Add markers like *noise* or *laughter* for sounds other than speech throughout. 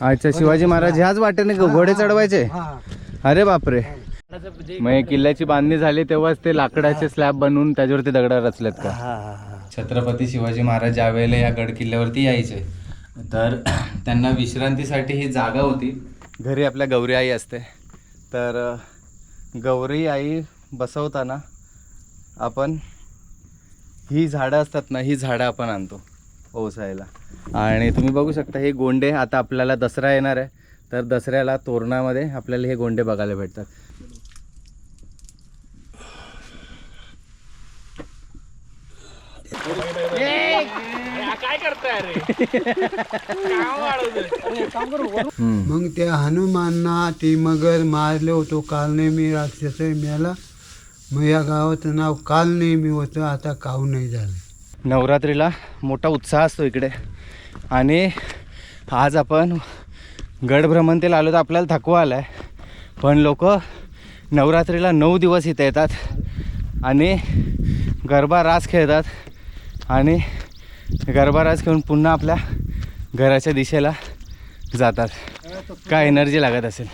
अच्छा शिवाजी महाराज ह्याच वाटेने घोडे चढवायचे? हा. अरे बापरे. मग हे किल्ल्याची बांधणी झाली तेव्हाच ते लाकडाचे स्लॅब बनवून त्याच्यावरती दगड रचलेत का? हा हा छत्रपती शिवाजी महाराज ज्या वेळेला या गड किल्ल्यावरती यायचे तर *clears throat* त्यांना विश्रांतीसाठी ही जागा होती. घरी आपल्या गौरी आई असते. तर गौरी आई बसवताना आपण ही झाडं असतात ना ही झाडं आपण आणतो ओसायला. आणि तुम्ही बघू शकता हे गोंडे आता आपल्याला दसरा येणार आहे. तर दसऱ्याला तोरणामध्ये आपल्याला हे गोंडे बघायला भेटतात. मग त्या हनुमानना ती मगर मारले होतो कालनेमी राक्षस मेला. मग या गावाचं नाव कालनेमी होतं आता काव नाही झालं? नवरात्रीला मोठा उत्साह असतो इकडे. आणि आज आपण गडभ्रमंतीला आलो तर आपल्याला थकवा आला आहे पण लोक नवरात्रीला नऊ दिवस इथे येतात आणि गरबा रास खेळतात आणि गरबा रास खेळून पुन्हा आपल्या घराच्या दिशेला जातात. काय एनर्जी लागत असेल.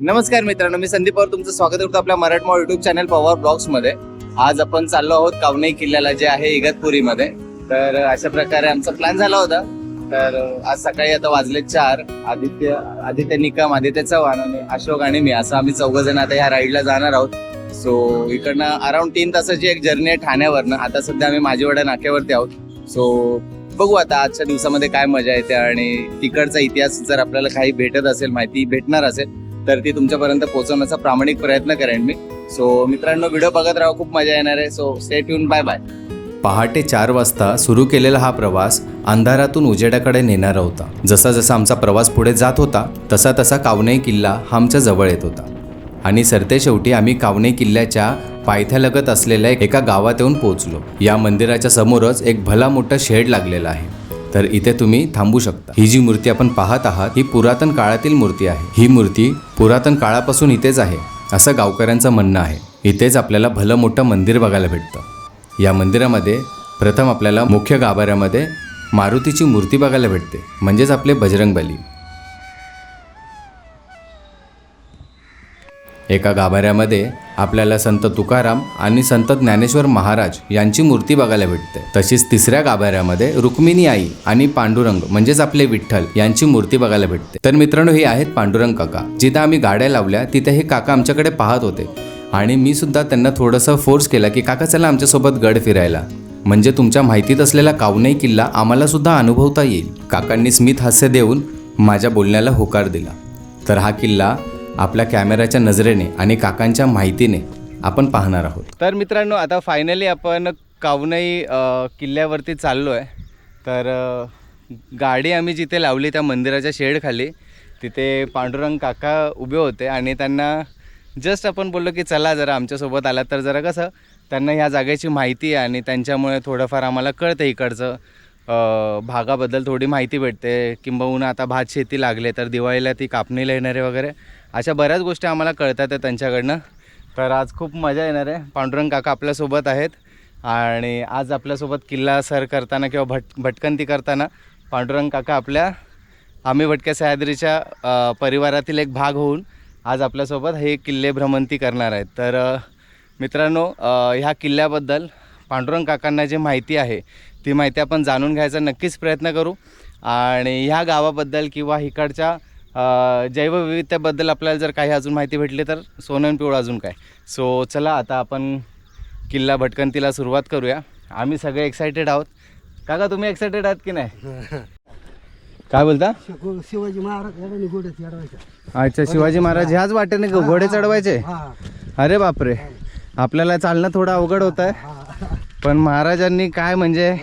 नमस्कार मित्रांनो मी संदीप पवार. तुमचं स्वागत करतो आपल्या मराठमोळ युट्यूब चॅनल पवार ब्लॉग्समध्ये. आज आपण चाललो आहोत कावणे किल्ल्याला जे आहे इगतपुरीमध्ये. तर अशा प्रकारे आमचा प्लॅन झाला होता. तर आज सकाळी आता वाजले चार. आदित्य आदित्य निकम आदित्य चव्हाण आणि अशोक आणि मी. असं आम्ही चौघ जण आता ह्या राईडला जाणार आहोत. सो इकडनं अराउंड तीन तासाची एक जर्नी आहे ठाण्यावरनं. आता सध्या आम्ही माझीवाडा नाक्यावरती आहोत. सो बघू आता आजच्या दिवसामध्ये काय मजा येते आणि तिकडचा इतिहास जर आपल्याला काही भेटत असेल माहिती भेटणार असेल तर ती तुमच्यापर्यंत पोहोचवण्याचा प्रामाणिक प्रयत्न करेन मी. सो मित्रांनो व्हिडिओ बघत राहा खूप मजा येणार आहे. So stay tuned bye bye पहाटे चार वाजता सुरू केलेला हा प्रवास अंधारातून उजेडाकडे नेणारा होता. जसा जसा आमचा प्रवास पुढे जात होता तसा तसा कावने किल्ला हा आमच्या जवळ येत होता. आणि सरते शेवटी आम्ही कावने किल्ल्याच्या पायथ्यालगत असलेल्या एका गावात येऊन पोहोचलो. या मंदिराच्या समोरच एक भला मोठा शेड लागलेला आहे. तर इथे तुम्ही थांबू शकता. ही जी मूर्ती आपण पाहत आहात ही पुरातन काळातील मूर्ती आहे. ही मूर्ती पुरातन काळापासून इथेच आहे असं गावकऱ्यांचं म्हणणं आहे. इथेच आपल्याला भलं मोठं मंदिर बघायला भेटतं. या मंदिरामध्ये प्रथम आपल्याला मुख्य गाभाऱ्यामध्ये मारुतीची मूर्ती बघायला भेटते म्हणजेच आपले बजरंगबली एका गाभाऱ्यामध्ये आपल्याला संत तुकाराम आणि संत ज्ञानेश्वर महाराज यांची मूर्ती बघायला भेटते. तशीच तिसऱ्या गाभाऱ्यामध्ये रुक्मिणी आई आणि पांडुरंग म्हणजेच आपले विठ्ठल यांची मूर्ती बघायला भेटते. तर मित्रांनो हे आहेत पांडुरंग काका जिथं आम्ही गाड्या लावल्या तिथे हे काका आमच्याकडे पाहत होते. आणि मी सुद्धा त्यांना थोडंसं फोर्स केला की काका चला आमच्यासोबत गड फिरायला. म्हणजे तुमच्या माहितीत असलेला कावनई किल्ला आम्हाला सुद्धा अनुभवता येईल. काकांनी स्मित हास्य देऊन माझ्या बोलण्याला होकार दिला. तर हा किल्ला आपल्या कॅमेऱ्याच्या नजरेने आणि काकांच्या माहितीने आपण पाहणार आहोत. तर मित्रांनो आता फायनली आपण कावनाई किल्ल्यावरती चाललो आहे तर गाडी आम्ही जिथे लावली त्या मंदिराच्या शेडखाली तिथे पांडुरंग काका उभे होते आणि त्यांना जस्ट आपण बोललो की चला जरा आमच्यासोबत आला तर जरा कसं त्यांना ह्या जागेची माहिती आहे आणि त्यांच्यामुळे थोडंफार आम्हाला कळतं इकडचं. भागाबद्दल थोडी माहिती भेटते. किंबहुना आता भात शेती लागले तर दिवाळीला ती कापणीला येणारे वगैरे. अशा बऱ्याच गोष्टी आम्हाला कळतात आहेत त्यांच्याकडनं. तर आज खूप मजा येणार आहे. पांडुरंग काका आपल्यासोबत आहेत. आणि आज आपल्यासोबत किल्ला सर करताना किंवा भट भटकंती करताना पांडुरंग काका आपल्या आम्ही भटक्या सह्याद्रीच्या परिवारातील एक भाग होऊन आज आपल्यासोबत हे किल्ले भ्रमंती करणार आहेत. तर मित्रांनो ह्या किल्ल्याबद्दल पांडुरंग काकांना जी माहिती आहे ती माहिती आपण जाणून घ्यायचा नक्कीच प्रयत्न करू. आणि ह्या गावाबद्दल किंवा इकडच्या जैवविविधतेबद्दल आपल्याला जर काही अजून माहिती भेटली तर सोनन पिवळं अजून काय? सो चला आता आपण किल्ला भटकंतीला सुरुवात करूया. आम्ही सगळे एक्सायटेड आहोत. काका तुम्ही एक्सायटेड आहात की नाही? काय बोलता? शिवाजी महाराज याला घोडे चढवायचा. अच्छा शिवाजी महाराज ह्याच वाटेने घोडे चढवायचे? अरे बापरे. आपल्याला चालणं थोडं अवघड होत आहे पण महाराजांनी काय म्हणजे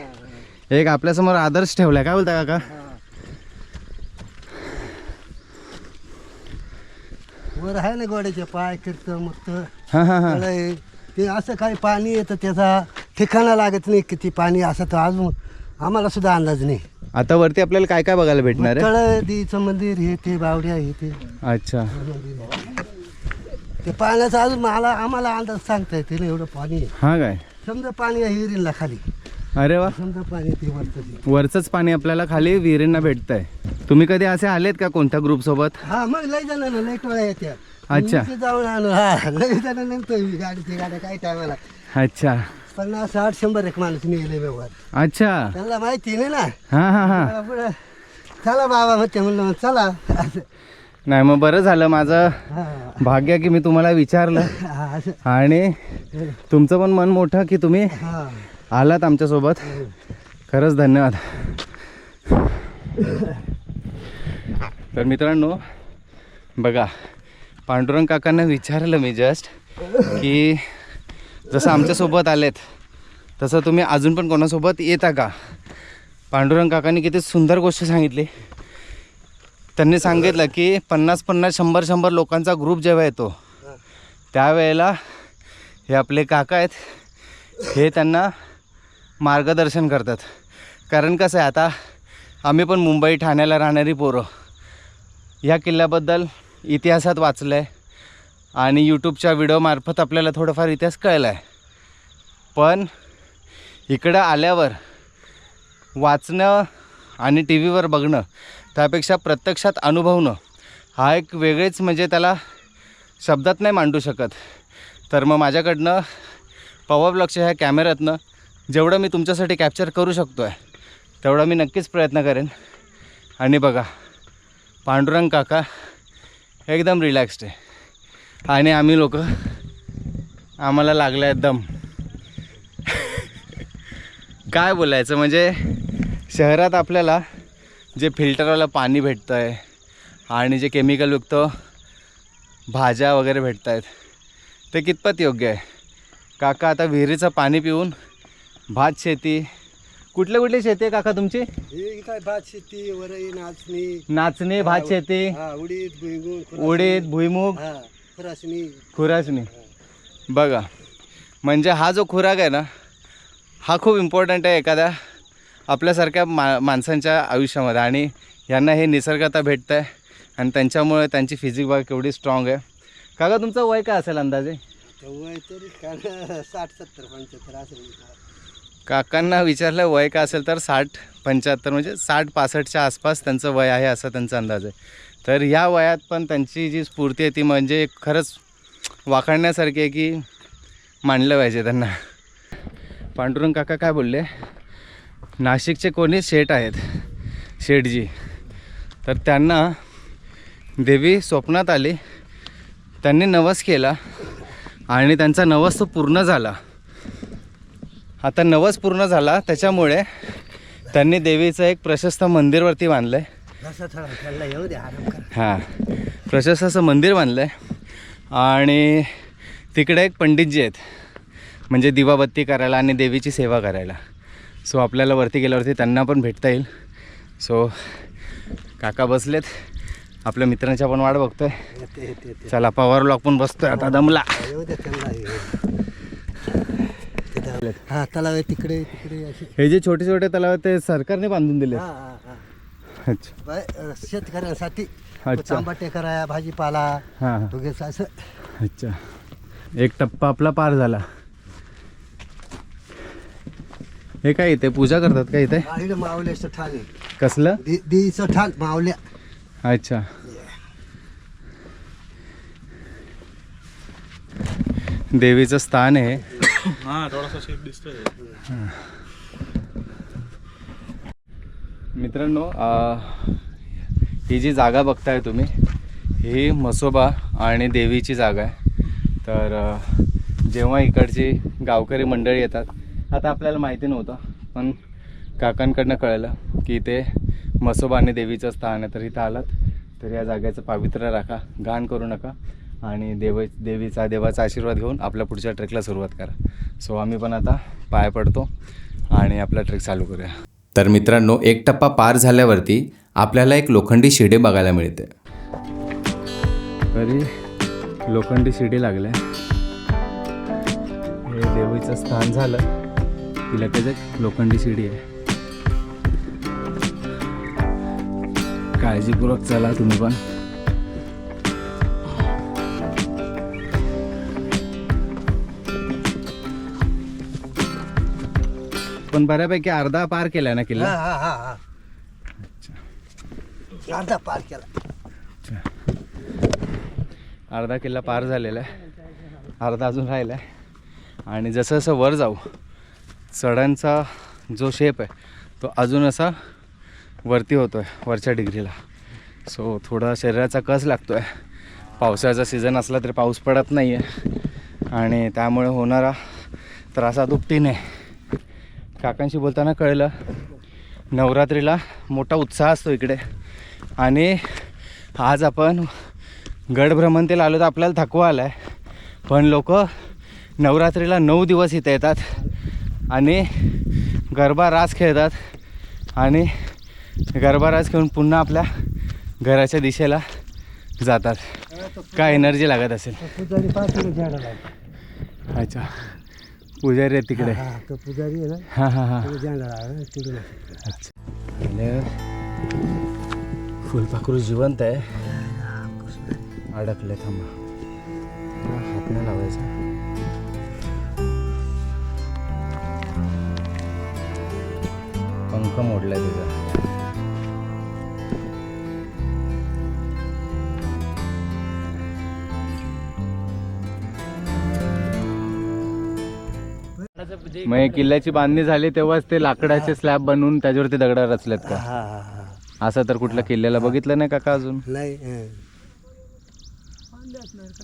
एक आपल्यासमोर आदर्श ठेवलाय. काय बोलता काका? वर आहे ना घोड्याचे पाय किरत मग हां हां हां. ते असं काही पाणी येतं त्याचा ठिकाणा लागत नाही किती पाणी असं तर अजून आम्हाला सुद्धा अंदाज नाही. आता वरती आपल्याला काय काय बघायला भेटणार आहे? तळदीचं मंदिर हे ते बावड्या हे ते. अच्छा. ते पाण्याचा अजून मला आम्हाला अंदाज सांगता येते ना एवढं पाणी आहे. हा काय? समजा पाणी आहे विहिरीला खाली. अरे वा. समजा पाणी ते वरतं ते. वरचंच पाणी आपल्याला खाली विहिरींना भेटतंय. तुम्ही कधी असे आलेत का कोणत्या ग्रुप सोबत? हा मग लय जणांना लय टोळ्या येत्या. अच्छा. मी जाऊन आलो. हा लय गाडीची गाड्या टायमाला. अच्छा. पन्नास साठ शंभर एक माणूस नेले व्यवहार. अच्छा. त्यांना माहिती नाही ना. हां हां हां. मला पुढं, चला बाबा म्हणते म्हणलं चला. असं नाही मग बरं झालं माझं. हा, भाग्य की मी तुम्हाला विचारलं. हा, असं आणि तुमचं पण मन मोठं की तुम्ही हा. आलात आमच्यासोबत. खरंच धन्यवाद. तर मित्रांनो बघा पांडुरंग काकांना विचारलं मी जस्ट की जसं आमच्यासोबत आलेत तसं तुम्ही अजून पण कोणासोबत येता का? पांडुरंग काकांनी किती सुंदर गोष्ट सांगितली. त्यांनी सांगितलं की पन्नास पन्नास शंभर शंभर लोकांचा ग्रुप जेव्हा येतो त्यावेळेला हे आपले काका आहेत हे त्यांना मार्गदर्शन करतात. कारण कसं आहे आता आम्ही पण मुंबई ठाण्याला राहणारी पोरं. ह्या किल्ल्याबद्दल इतिहासात वाचलं आहे आणि यूट्यूबच्या व्हिडिओमार्फत आपल्याला थोडंफार इतिहास कळला आहे पण इकडं आल्यावर वाचणं आणि टी व्हीवर बघणं त्यापेक्षा प्रत्यक्षात अनुभवणं हा एक वेगळेच म्हणजे त्याला शब्दात नाही मांडू शकत. तर मग माझ्याकडनं पॉवर लक्ष ह्या कॅमेऱ्यातनं जेवढं मी तुमच्यासाठी कॅप्चर करू शकतो आहे तेवढा मी नक्कीच प्रयत्न करेन. आणि बघा पांडुरंग काका एकदम रिलॅक्स्ड आहे. आणि आम्ही लोक आम्हाला लागलं आहे दम. *laughs* काय बोलायचं म्हणजे शहरात आपल्याला जे फिल्टरवालं पाणी भेटतं आहे आणि जे केमिकलयुक्त भाज्या वगैरे भेटत आहेत ते कितपत योग्य आहे? काका आता विहिरीचं पाणी पिऊन भात शेती. कुठले कुठली शेती आहे काका तुमची? हे काय भात शेती वरई नाचणी. नाचणी भात शेती. हा उडीद भुईमूग खुरासणी. उडीद भुईमुग. हा खुरासणी. खुरासणी. बघा म्हणजे हा जो खुराक आहे ना हा खूप इम्पॉर्टंट आहे एखाद्या आपल्यासारख्या मा माणसांच्या आयुष्यामध्ये. आणि यांना हे निसर्गात भेटतं आहे आणि त्यांच्यामुळे त्यांची फिजिक बघा केवढी स्ट्रॉंग आहे. काका तुमचं वय काय असेल अंदाजे? वय तरी काय साठ सत्तर पंच्याहत्तर असेल. काकांना विचारलं वय काय असेल तर साठ पंच्याहत्तर म्हणजे साठ पासष्टच्या आसपास त्यांचं वय आहे असा त्यांचा अंदाज आहे. तर या वयात पण त्यांची जी स्फूर्ती आहे ती म्हणजे खरंच वाखाणण्यासारखी आहे की मांडलं पाहिजे त्यांना. पांडुरंग काका काय बोलले? नाशिकचे कोणी शेठ आहेत? शेठजी. तर त्यांना देवी स्वप्नात आली त्यांनी नवस केला आणि त्यांचा नवस तो पूर्ण झाला. आता नवस पूर्ण झाला त्याच्यामुळे त्यांनी देवीचं एक प्रशस्त मंदिरवरती बांधलं आहे हां प्रशस्त असं मंदिर बांधलं आहे आणि तिकडे एक पंडितजी आहेत म्हणजे दिवाबत्ती करायला आणि देवीची सेवा करायला. सो आपल्याला वरती गेल्यावरती त्यांना पण भेटता येईल. सो काका बसलेत. आपल्या मित्रांच्या पण वाट बघतोय. चला पवार लॉक पण बसतोय. आता दमला येऊ दे त्यांना येऊ दे. हा तलाव आहे तिकडे तिकडे अशी. हे जे छोटे छोटे तलाव आहेत ते सरकारने बांधून दिले हा हा हा. अच्छा. बाय, अ, शेतकऱ्यांसाठी अच्छा. भाजीपाला हां हां. वगैरे असं अच्छा. एक टप्पा आपला पार झाला. हे काय इथे पूजा करतात का इथे? मावल्याचं ठाण आहे. कसलं? दि- देवीचं ठाण मावल्या अच्छा. देवीचं स्थान आहे. मित्रांनो ही जी जागा बघताय तुम्ही ही मसोबा आणि देवीची जागा आहे. तर जेव्हा इकडची गावकरी मंडळी येतात आता आपल्याला माहिती नव्हतं पण काकांकडनं कळलं की इथे मसोबा आणि देवीचं स्थान आहे. तर इथं आलात तर या जागेचं पावित्र्य राखा घाण करू नका. आणि देव देवीचा देवाचा आशीर्वाद घेऊन आपल्या पुढच्या ट्रेकला सुरुवात करा. सो आम्ही पण आता पाय पडतो आणि आपला ट्रेक चालू करूया. तर मित्रांनो एक टप्पा पार झाल्यावरती आपल्याला एक लोखंडी शिडे बघायला मिळते. तरी लोखंडी शिडी लागल्या. हे देवीचं स्थान झालं. की लगेच एक लोखंडी शिडी आहे. काळजीपूर्वक चला तुम्ही पण. पण बऱ्यापैकी अर्धा पार केलाय ना किल्ला? हा हा हा अर्धा पार केला. अर्धा किल्ला पार झालेला आहे. अर्धा अजून राहिला आहे आणि जसं जसं वर जाऊ चढांचा जो शेप आहे तो अजून असा वरती होतो आहे वरच्या डिग्रीला सो थोडा शरीराचा कस लागतो आहे पावसाचा सीझन असला तरी पाऊस पडत नाही आहे आणि त्यामुळे होणारा त्रास दुपटीने. काकांशी बोलताना कळलं. नवरात्रीला मोठा उत्साह असतो इकडे. आणि आज आपण गड भ्रमंतीला आलो तर आपल्याला थकवा आला आहे पण लोक नवरात्रीला नऊ दिवस इथे येतात. आणि गरबा रास खेळतात. आणि गरबा रास खेळून पुन्हा आपल्या घराच्या दिशेला जातात. काय एनर्जी लागत असेल. अच्छा. पुजारी आहेत तिकडे. हा तो पुजारी आहे ना? हां हां हां. तो झाडा लावला तिकडून अच्छा. आणि फुलपाखरू जिवंत आहे. अडकले थांबा हा, हात नाही लावायचा. पंख मोडलाय तुझा मग हे किल्ल्याची बांधणी झाली तेव्हाच ते लाकडाचे स्लॅब बनवून त्याच्यावरती दगडा रचलेत का? हा हा हा. असं तर कुठल्या किल्ल्याला बघितलं नाही काका अजून? नाही हं.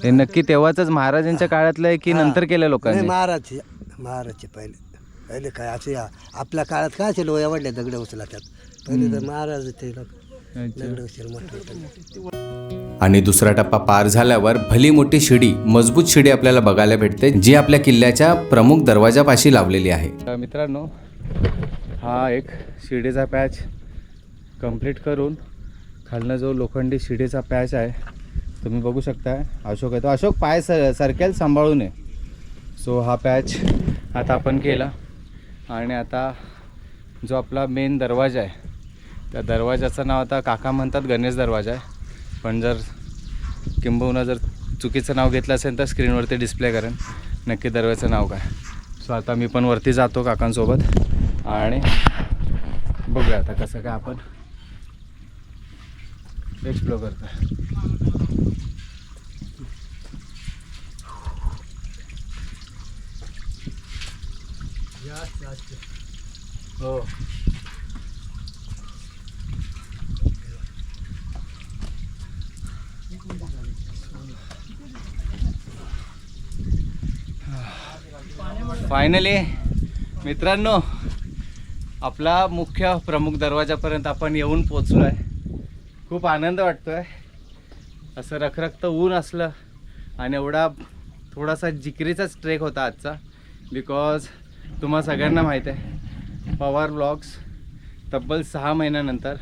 हे नक्की तेव्हाच महाराजांच्या काळातलं आहे की नंतर केलं नाही लोकांनी? महाराजचे महाराजचे पहिले पहिले काय असे या- आपल्या काळात काय असेल एवढल्या दगड उचला त्यात पहिले तर महाराज ते लोक दगड उचल मोठं. आणि दुसरा टप्पा पार झाल्यावर भली मोठी शिडी मजबूत शिडी आपल्याला बघायला भेटते जी आपल्या किल्ल्याच्या प्रमुख दरवाजापाशी लावलेली आहे. तर मित्रांनो हा एक शिडीचा पॅच कंप्लीट करून खालनं जो लोखंडी शिडीचा पॅच आहे तुम्ही बघू शकता अशोक आहे तो अशोक पाय स सरकेल सांभाळून आहे सो हा पॅच आता आपण केला. आणि आता जो आपला मेन दरवाजा आहे त्या दरवाजाचं नाव आता काका म्हणतात गणेश दरवाजा आहे. पण जर किंबहुना जर चुकीचं नाव घेतलं असेल तर स्क्रीनवरती डिस्प्ले करेन. नक्की दरवाजाचं नाव काय? सो आता मी पण वरती जातो काकांसोबत. आणि बघूया आता कसं काय आपण एक्सप्लोर करतो हो. फायनली मित्रांनो आपला मुख्य प्रमुख दरवाजापर्यंत आपण येऊन पोचलो आहे खूप आनंद वाटतो आहे असं रखरखतं ऊन असलं आणि एवढा थोडासा जिकरीचाच ट्रेक होता आजचा. बिकॉज तुम्हाला सगळ्यांना माहीत आहे पवार ब्लॉग्स तब्बल सहा महिन्यानंतर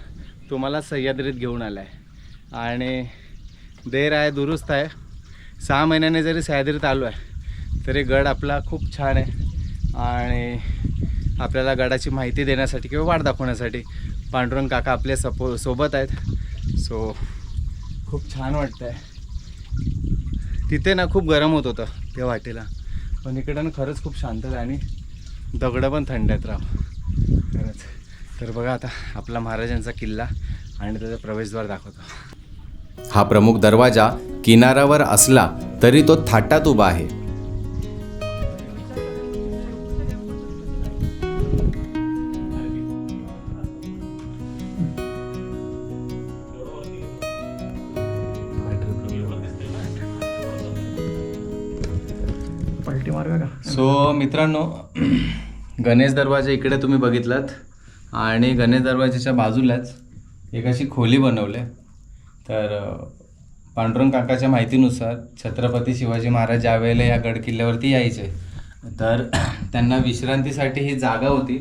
तुम्हाला सह्याद्रीत घेऊन आला आहे आणि देर आहे दुरुस्त आहे. सहा महिन्याने जरी सह्याद्रीत आलो आहे तरी गड आपला खूप छान आहे. आणि आपल्याला गडाची माहिती देण्यासाठी किंवा वाट दाखवण्यासाठी पांडुरंग काका आपल्या सपो सोबत आहेत. सो खूप छान वाटतं आहे तिथे ना खूप गरम होत होतं त्या वाटेला. पण इकडं खरंच खूप शांत आहे आणि दगडं पण थंड आहेत राव. खरंच. तर बघा आता आपला महाराजांचा किल्ला आणि त्याचा प्रवेशद्वार दाखवतो. हा प्रमुख दरवाजा किनाऱ्यावर असला तरी तो थाटात उभा आहे सो मित्रांनो गणेश दरवाजा इकडे तुम्ही बघितलात आणि गणेश दरवाजाच्या बाजूलाच एक अशी खोली बनवली आहे. तर पांडुरंग काकाच्या माहितीनुसार छत्रपती शिवाजी महाराज ज्या वेळेला या गड किल्ल्यावरती यायचे तर *clears throat* त्यांना विश्रांतीसाठी ही जागा होती.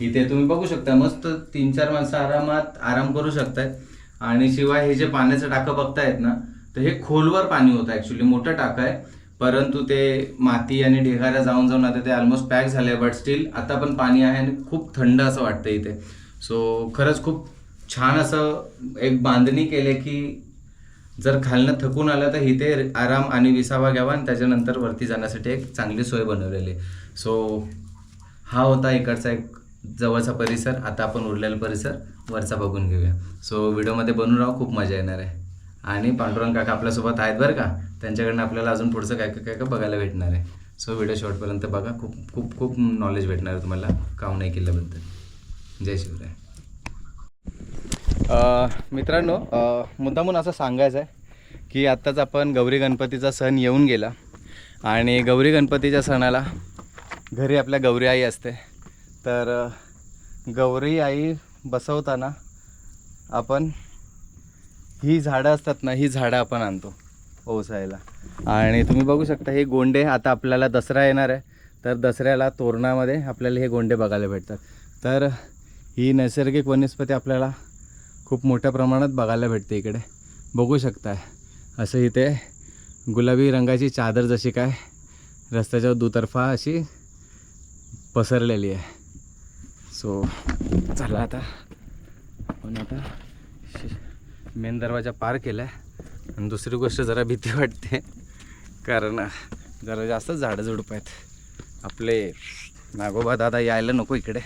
इथे तुम्ही बघू शकता मस्त तीन चार माणसं आरामात आराम करू शकतात आणि शिवाय हे जे पाण्याचं टाकं बघतायत ना तर हे खोलवर पाणी होतं ॲक्च्युली मोठं टाकं आहे. परंतु ते माती आणि ढेगाऱ्या जाऊन जाऊन आता ते ऑलमोस्ट पॅक झाले बट स्टील आता पण पाणी आहे आणि खूप थंड असं वाटतं इथे. सो खरंच खूप छान असं एक बांधणी केली की जर खालनं थकून आलं तर इथे आराम आणि विसावा घ्यावा आणि त्याच्यानंतर वरती जाण्यासाठी एक चांगली सोय बनवलेली सो हा होता इकडचा एक जवळचा परिसर. आता आपण उरलेला परिसर वरचा बघून घेऊया. सो व्हिडिओमध्ये बनून राहू खूप मजा येणार आहे. आणि पांडुरंग काका आपल्यासोबत आहेत बरं का? त्यांच्याकडनं आपल्याला अजून पुढचं काय काय काय बघायला भेटणार आहे. सो व्हिडिओ शॉर्टपर्यंत बघा. खूप खूप खूप नॉलेज भेटणार आहे तुम्हाला. कावनाई किल्ल्याबद्दल जय शिवराय. मित्रांनो मुद्दामून असं सांगायचं आहे की आत्ताच आपण गौरी गणपतीचा सण येऊन गेला आणि गौरी गणपतीच्या सणाला घरी आपल्या गौरी आई असते. तर गौरी आई बसवताना आपण ही झाडं असतात ना ही झाडं आपण आणतो ओसायला. आणि तुम्ही बघू शकता हे गोंडे आता आपल्याला दसरा येणार आहे. तर दसऱ्याला तोरणामध्ये आपल्याला हे गोंडे बघायला भेटतात. तर ही नैसर्गिक वनस्पती आपल्याला खूप मोठ्या प्रमाणात बघायला भेटते इकडे. बघू शकताय. असं इथे गुलाबी रंगाची चादर जशी काय रस्त्याच्या दुतर्फा अशी पसरलेली आहे. सो चला आता. आपण आता मेन दरवाजा पार केला आहे आणि दुसरी गोष्ट जरा भीती वाटते. कारण जरा जास्त झाडं झुडप आहेत. आपले नागोबा दादा यायला नको इकडे.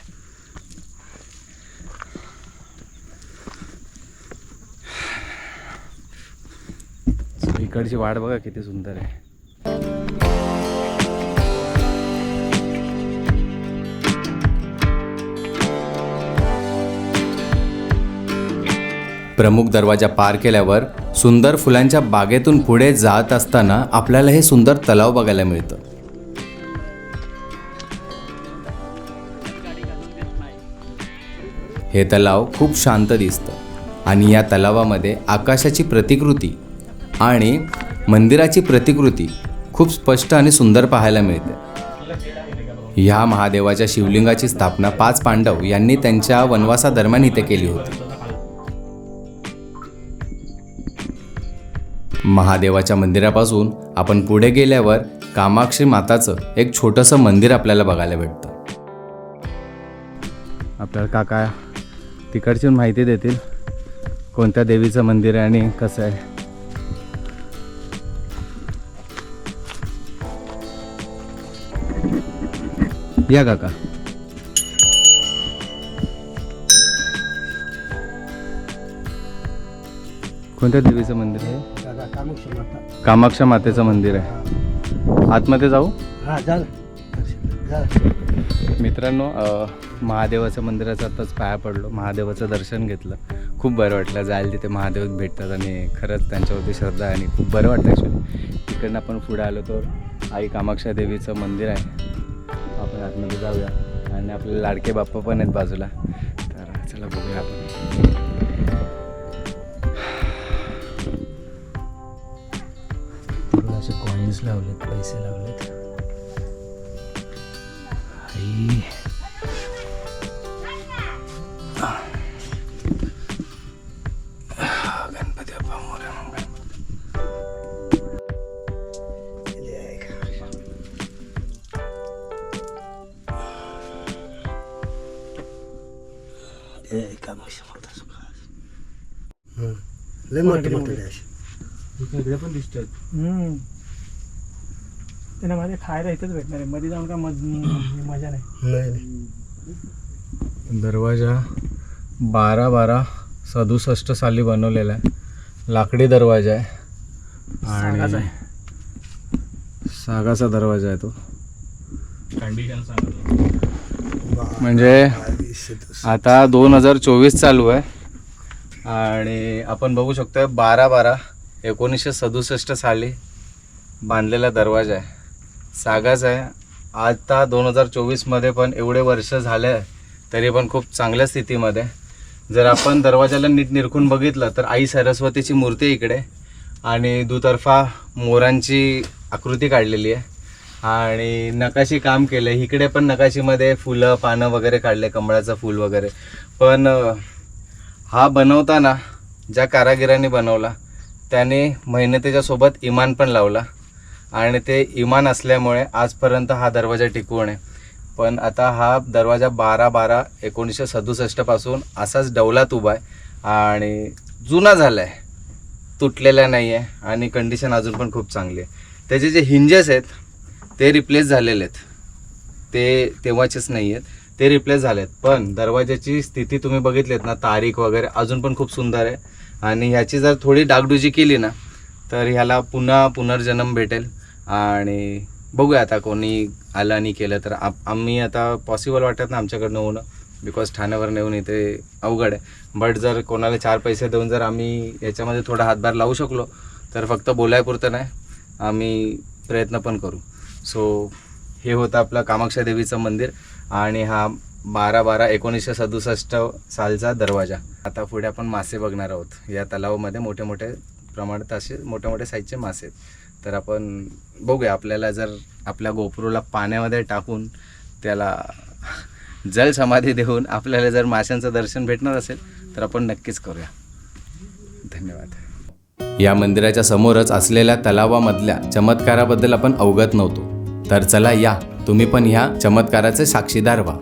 इकडची वाट बघा किती सुंदर आहे. प्रमुख दरवाजा पार केल्यावर सुंदर फुलांच्या बागेतून पुढे जात असताना आपल्याला हे सुंदर तलाव बघायला मिळतं. हे तलाव खूप शांत दिसतं आणि या तलावामध्ये आकाशाची प्रतिकृती आणि मंदिराची प्रतिकृती खूप स्पष्ट आणि सुंदर पाहायला मिळते. ह्या महादेवाच्या शिवलिंगाची स्थापना पाच पांडव यांनी त्यांच्या वनवासादरम्यान इथे केली होती. महादेवाच्या मंदिरापासून आपण पुढे गेल्यावर कामाक्षी माताचं एक छोटंसं मंदिर आपल्याला बघायला भेटतं. आपल्याला काका तिकडची माहिती देतील कोणत्या देवीचं मंदिर आहे आणि कसं आहे. या काका. कोणत्या देवीचं मंदिर आहे? कामाक्षी माता. कामाक्षा मातेचं मंदिर आहे. आतमध्ये जाऊ? हा मित्रांनो महादेवाच्या मंदिराचं आताच पाया पडलो. महादेवाचं दर्शन घेतलं. खूप बरं वाटलं. जायला तिथे महादेव भेटतात आणि खरंच त्यांच्यावरती श्रद्धा आहे आणि खूप बरं वाटतं ॲक्च्युली तिकडनं आपण पुढे आलो तर आई कामाक्षा देवीचं मंदिर आहे. तर आतमध्ये जाऊया. आणि आपले लाडके बाप्पा पण आहेत बाजूला. तर चला बघूया आपण. असे कॉईन्स लावलेत पैसे लावलेत. लय मोठे मोठे असे. इकडे पण दिसतात. हम्म. त्यांना माझ्या खायला इथंच भेटणार आहे. मध्ये जाऊन का मज मजा नाही. नाही नाही. दरवाजा बारा बारा सदुसष्ट साली बनवलेला आहे. लाकडी दरवाजा आहे. सागाचा आणि सागाचा दरवाजा आहे तो. म्हणजे आता दोन हजार चोवीस चालू आहे. आणि आपण बघू शकतो बारा बारा एकोणीसशे सदुसष्ट साली बांधलेला दरवाजा आहे. सागाच आहे. आता दोन हजार चोवीसमध्ये पण एवढे वर्ष झाले तरी पण खूप चांगल्या स्थितीमध्ये. जर आपण दरवाजाला नीट निरखून बघितलं तर आई सरस्वतीची मूर्ती इकडे आणि दुतर्फा मोरांची आकृती काढलेली आहे. आणि नकाशी काम केलं आहे इकडे पण नकाशीमध्ये फुलं पानं वगैरे काढले कमळाचं फूल वगैरे. पण हा बनवताना ज्या कारागिरांनी बनवला त्याने मेहनतीच्या सोबत इमान पण लावला. आणि ते इमान असल्यामुळे आजपर्यंत हा दरवाजा टिकवून आहे. पण आता हा दरवाजा बारा बारा एकोणीसशे सदुसष्टपासून असाच डौलात उभा आहे. आणि जुना झाला आहे तुटलेला नाही आहे आणि कंडिशन अजून पण खूप चांगली आहे. त्याचे जे हिंजेस आहेत ते रिप्लेस झालेले आहेत. ते तेव्हाचेच नाही आहेत ते रिप्लेस झालेत. पण दरवाजाची स्थिती तुम्ही बघितलीत ना तारीख वगैरे अजून पण खूप सुंदर आहे. आणि ह्याची जर थोडी डागडुजी केली ना तर ह्याला पुन्हा पुनर्जन्म भेटेल. आणि बघूया आता कोणी आलं आणि केलं तर. आप आम्ही आता पॉसिबल वाटत ना आमच्याकडनं होणं बिकॉज ठाण्यावर नेऊन इथे अवघड आहे. बट जर कोणाला चार पैसे देऊन जर आम्ही याच्यामध्ये थोडा हातभार लावू शकलो तर फक्त बोलायपुरतं नाही. आम्ही प्रयत्न पण करू. सो हे होतं आपलं कामाक्षा देवीचं मंदिर. आणि हा बारा बारा एकोणीसशे सदुसष्ट सालचा दरवाजा. आता पुढे आपण मासे बघणार आहोत. या तलावामध्ये मोठे मोठे प्रमाणात असे मोठे मोठे साईजचे मासे आहेत. तर आपण बघूया आपल्याला जर आपल्या गोपुरूला पाण्यामध्ये टाकून त्याला जल समाधी देऊन आपल्याला जर माशांचं दर्शन भेटणार असेल तर आपण नक्कीच करूया. धन्यवाद. या मंदिराच्या समोरच असलेल्या तलावामधल्या चमत्काराबद्दल आपण अवगत नव्हतो. तर चला या तुम्ही पण ह्या चमत्काराचे साक्षीदार व्हा.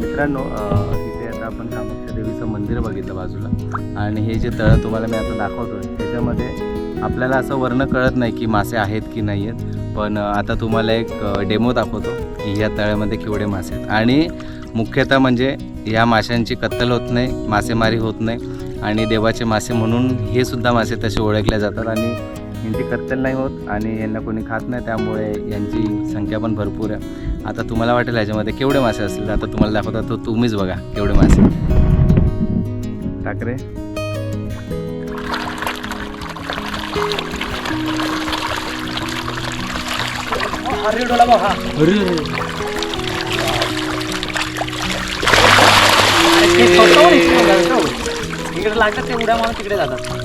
मित्रांनो आणि हे जे तळं तुम्हाला मी आता दाखवतो त्याच्यामध्ये आपल्याला असं वर्ण कळत नाही की मासे आहेत की नाही आहेत पण आता तुम्हाला एक डेमो दाखवतो की या तळ्यामध्ये केवढे मासे आहेत. आणि मुख्यतः म्हणजे या माशांची कत्तल होत नाही मासेमारी होत नाही आणि देवाचे मासे म्हणून हे सुद्धा मासे तसे ओळखले जातात आणि यांची कत्तल नाही होत आणि यांना कोणी खात नाही त्यामुळे यांची संख्या पण भरपूर आहे. आता तुम्हाला वाटेल ह्याच्यामध्ये केवढे मासे असतील आता तुम्हाला दाखवता तो तुम्हीच बघा केवढे मासे ठाकरे? अरे डोला इकडे लागतात ते उड्या मारून तिकडे जातात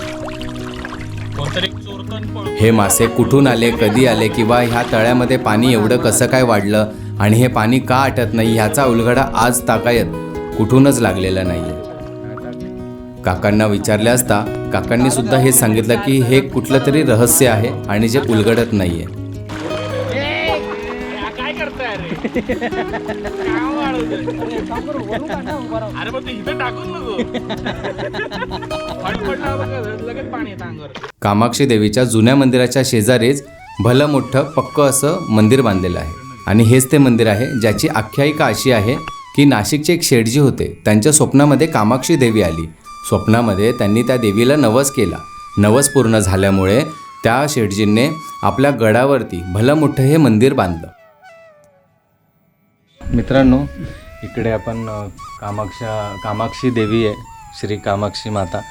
हे मासे कुठून आले कधी आले किंवा ह्या तळ्यामध्ये पाणी एवढं कसं काय वाढलं आणि हे पाणी का आटत नाही ह्याचा उलगडा आज ताकायत कुठूनच लागलेला नाहीये. काकांना विचारले असता काकांनी सुद्धा हे सांगितलं की हे कुठलं तरी रहस्य आहे आणि जे उलगडत नाहीये. कामाक्षी देवीच्या जुन्या मंदिराच्या शेजारीच भलं मोठं पक्क असं मंदिर बांधलेलं आहे. आणि हेच ते मंदिर आहे ज्याची आख्यायिका अशी आहे की नाशिकचे एक शेठजी होते. त्यांच्या स्वप्नामध्ये कामाक्षी देवी आली. स्वप्नामध्ये त्यांनी त्या देवीला नवस केला. नवस पूर्ण झाल्यामुळे त्या शेठजींनी आपल्या गडावरती भलं मोठं हे मंदिर बांधलं. मित्रांनो इकडे आपण कामाक्षा कामाक्षी देवी आहे श्री कामाक्षी माता.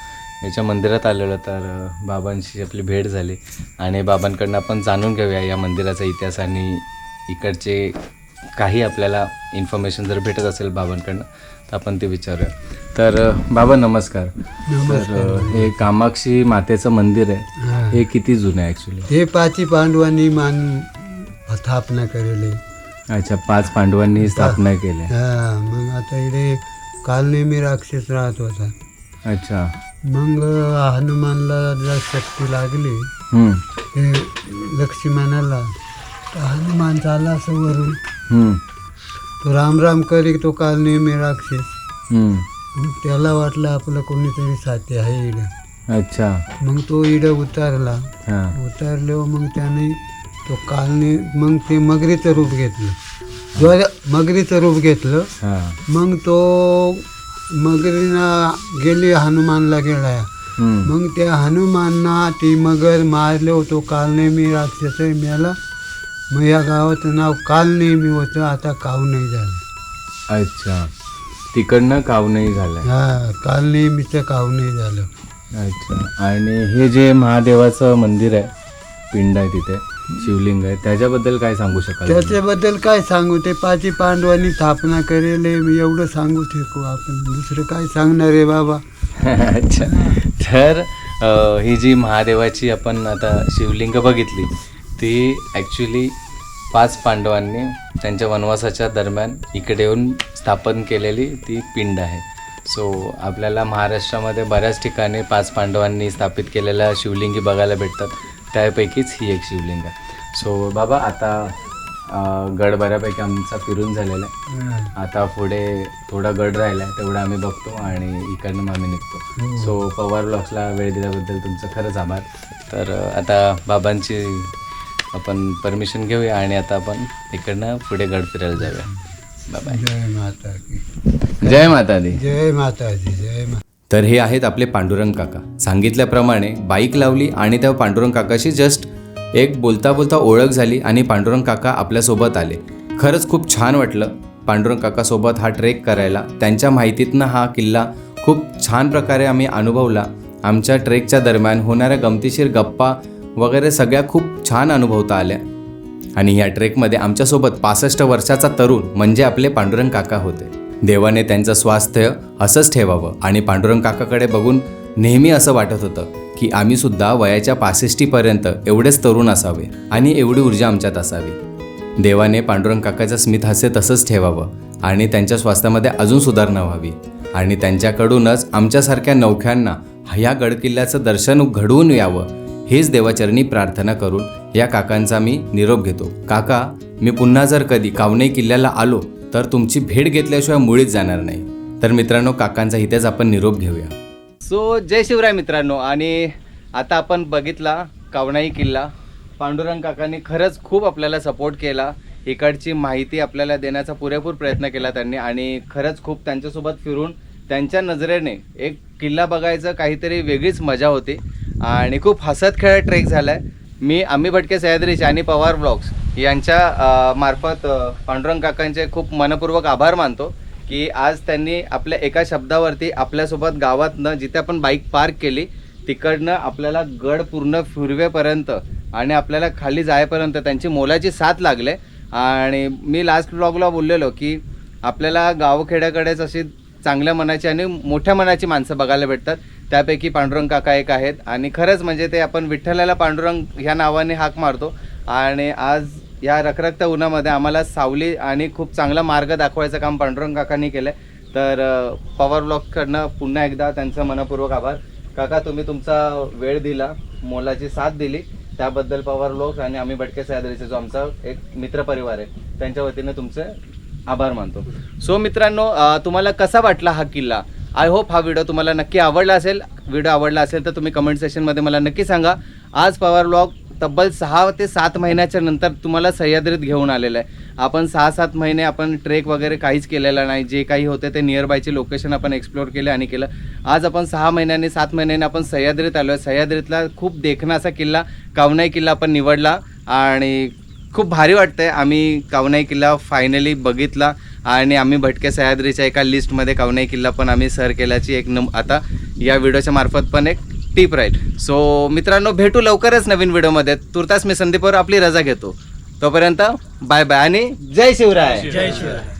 याच्या मंदिरात आलेलो तर बाबांशी आपली भेट झाली. आणि बाबांकडनं आपण जाणून घेऊया या मंदिराचा इतिहास आणि इकडचे काही आपल्याला इन्फॉर्मेशन जर भेटत असेल बाबांकडनं तर आपण ते विचारूया. तर बाबा नमस्कार. तर हे कामाक्षी मातेचं मंदिर आहे. हा. किती जुनं आहे ॲक्च्युली हे पाची पांडवांनी मान स्थापना करेली अच्छा पाच पांडवांनी स्थापना केली. हा मग आता इथे कालनेमी राक्षस राहत होता. अच्छा. मग हनुमानला जर शक्ती लागली. हे लक्ष्मणाला. तर हनुमान चालला असं वरून. तो राम राम करी तो कालनेमी राक्षस. हम्म. मग त्याला वाटलं आपलं कोणीतरी साथी आहे इडं. अच्छा. मग तो इडं उतारला. उतरल्यावर मग त्याने तो कालने मग ते मगरीचं रूप घेतलं. ज्वर मगरीचं रूप घेतलं. मग तो मगरीना गेली हनुमानला गेला मग त्या हनुमानना ती मगर मारलो तो कालनेमी राक्षस मेला. मग या गावाचं नाव कालनेमी होतं आता काव नाही झालं. अच्छा. तिकडनं काव नाही झालंय हा कालनेमीचं काव नाही झालं. अच्छा. आणि हे जे महादेवाचं मंदिर आहे पिंड आहे तिथे शिवलिंग आहे त्याच्याबद्दल काय सांगू शकाल? त्याच्याबद्दल काय सांगू? ते पाची पांडवांनी स्थापना करेल मी एवढं सांगू शकू आपण. दुसरं काय सांगणार आहे बाबा? अच्छा. तर अ, ही जी महादेवाची आपण आता शिवलिंग बघितली ती ॲक्च्युली पाच पांडवांनी त्यांच्या वनवासाच्या दरम्यान इकडे येऊन स्थापन केलेली ती पिंड आहे. सो आपल्याला महाराष्ट्रामध्ये बऱ्याच ठिकाणी पाच पांडवांनी स्थापित केलेल्या शिवलिंगी बघायला भेटतात. त्यापैकीच ही एक शिवलिंग आहे. सो बाबा आता गड बऱ्यापैकी आमचा फिरून झालेला आहे. आता पुढे थोडा गड राहिला आहे तेवढा आम्ही बघतो आणि इकडनं आम्ही निघतो. सो पवार ब्लॉक्सला वेळ दिल्याबद्दल तुमचं खरंच आभार. तर आता बाबांची आपण परमिशन घेऊया आणि आता आपण इकडनं पुढे गड फिरायला जाऊया. बाय जय माता की जय माता दी जय माताजी जय मा तर हे आहेत आपले पांडुरंग काका. सांगितल्याप्रमाणे बाईक लावली आणि त्या पांडुरंग काकाशी जस्ट एक बोलता बोलता ओळख झाली आणि पांडुरंग काका आपल्यासोबत आले. खरंच खूप छान वाटलं पांडुरंग काकासोबत हा ट्रेक करायला. त्यांच्या माहितीतनं हा किल्ला खूप छान प्रकारे आम्ही अनुभवला. आमच्या ट्रेकच्या दरम्यान होणाऱ्या गमतीशीर गप्पा वगैरे सगळ्या खूप छान अनुभवता आल्या. आणि या ट्रेकमध्ये आमच्यासोबत पासष्ट वर्षाचा तरुण म्हणजे आपले पांडुरंग काका होते. देवाने त्यांचं स्वास्थ्य असंच ठेवावं आणि पांडुरंग काकाकडे बघून नेहमी असं वाटत होतं की आम्ही सुद्धा वयाच्या पासष्टीपर्यंत एवढेच तरुण असावे आणि एवढी ऊर्जा आमच्यात असावी. देवाने पांडुरंग काकाचं स्मित हास्य तसंच ठेवावं आणि त्यांच्या स्वास्थ्यामध्ये अजून सुधारणा व्हावी. आणि त्यांच्याकडूनच आमच्यासारख्या नौख्यांना ह्या गडकिल्ल्याचं दर्शन घडवून यावं हेच देवाचरणी प्रार्थना करून या काकांचा मी निरोप घेतो. काका मी पुन्हा जर कधी कावणे किल्ल्याला आलो तर तुमची भेट घेतल्याशिवाय मुळीच जाणार नाही. तर मित्रांनो काकांचा इथेच आपण निरोप घेऊया. सो जय शिवराय मित्रांनो. आणि आता आपण बघितला कावणाई किल्ला. पांडुरंग काकांनी खरंच खूप आपल्याला सपोर्ट केला. इकडची माहिती आपल्याला देण्याचा पुरेपूर प्रयत्न केला त्यांनी आणि खरंच खूप त्यांच्यासोबत फिरून त्यांच्या नजरेने एक किल्ला बघायचं काहीतरी वेगळीच मजा होती. आणि खूप हसत खेळत ट्रेक झाला आहे मी आम्ही भटके सह्याद्रीचे आणि पवार ब्लॉग्स यांच्या मार्फत पांडुरंग काकांचे खूप मनपूर्वक आभार मानतो की आज त्यांनी आपल्या एका शब्दावरती आपल्यासोबत गावातनं जिथे आपण बाईक पार्क केली तिकडनं आपल्याला गड पूर्ण फिरवेपर्यंत आणि आपल्याला खाली जायपर्यंत त्यांची मोलाची साथ लागले. आणि मी लास्ट ब्लॉगला बोललेलो की आपल्याला गावखेड्याकडेच अशी चांगल्या मनाची आणि मोठ्या मनाची माणसं बघायला भेटतात. त्यापैकी पांडुरंग काका एक आहेत. आणि खरंच म्हणजे ते आपण विठ्ठलाला पांडुरंग ह्या नावाने हाक मारतो. आणि आज या रखरखत्या उन्हामध्ये आम्हाला सावली आणि खूप चांगला मार्ग दाखवायचं काम पांडुरंग काकांनी केलं तर पॉवर ब्लॉककडनं पुन्हा एकदा त्यांचं मनपूर्वक आभार. काका तुम्ही तुमचा वेळ दिला मोलाची साथ दिली. त्याबद्दल पवार लोक आणि आम्ही भटके सह्याद्रीचे जो आमचा एक मित्रपरिवार आहे त्यांच्या वतीने तुमचे आभार मानतो. सो मित्रांनो तुम्हाला कसा वाटला हा किल्ला? आय होप हा व्हिडिओ तुम्हाला नक्की आवडला असेल. व्हिडिओ आवडला असेल तर तुम्ही कमेंट सेशनमध्ये मला नक्की सांगा. आज पवार ब्लॉग तब्बल सहा ते सात महिन्याच्या नंतर तुम्हाला सह्याद्रीत घेऊन आलेलं आहे. आपण सहा सात महिने आपण ट्रेक वगैरे काहीच केलेलं नाही. जे काही होते ते नियर बायचे लोकेशन आपण एक्सप्लोअर केले आणि केलं. आज आपण सहा महिन्यांनी सात महिन्यांनी आपण सह्याद्रीत आलो आहे सह्याद्रीतला खूप देखणा असा किल्ला कावनाई किल्ला आपण निवडला आणि खूप भारी वाटतंय. आम्ही कावनाई किल्ला फायनली बघितला. आणि आम्ही भटके सह्याद्रीच्या एका लिस्टमध्ये कावनाई किल्ला पण आम्ही सर केल्याची एक नम आता या व्हिडिओच्या मार्फत पण एक टीप राहील. सो मित्रांनो भेटू लवकरच नवीन व्हिडिओमध्ये. तुर्तास मी संदीपवर आपली रजा घेतो. तोपर्यंत बाय बाय आणि जय शिवराय. जय शिवराय.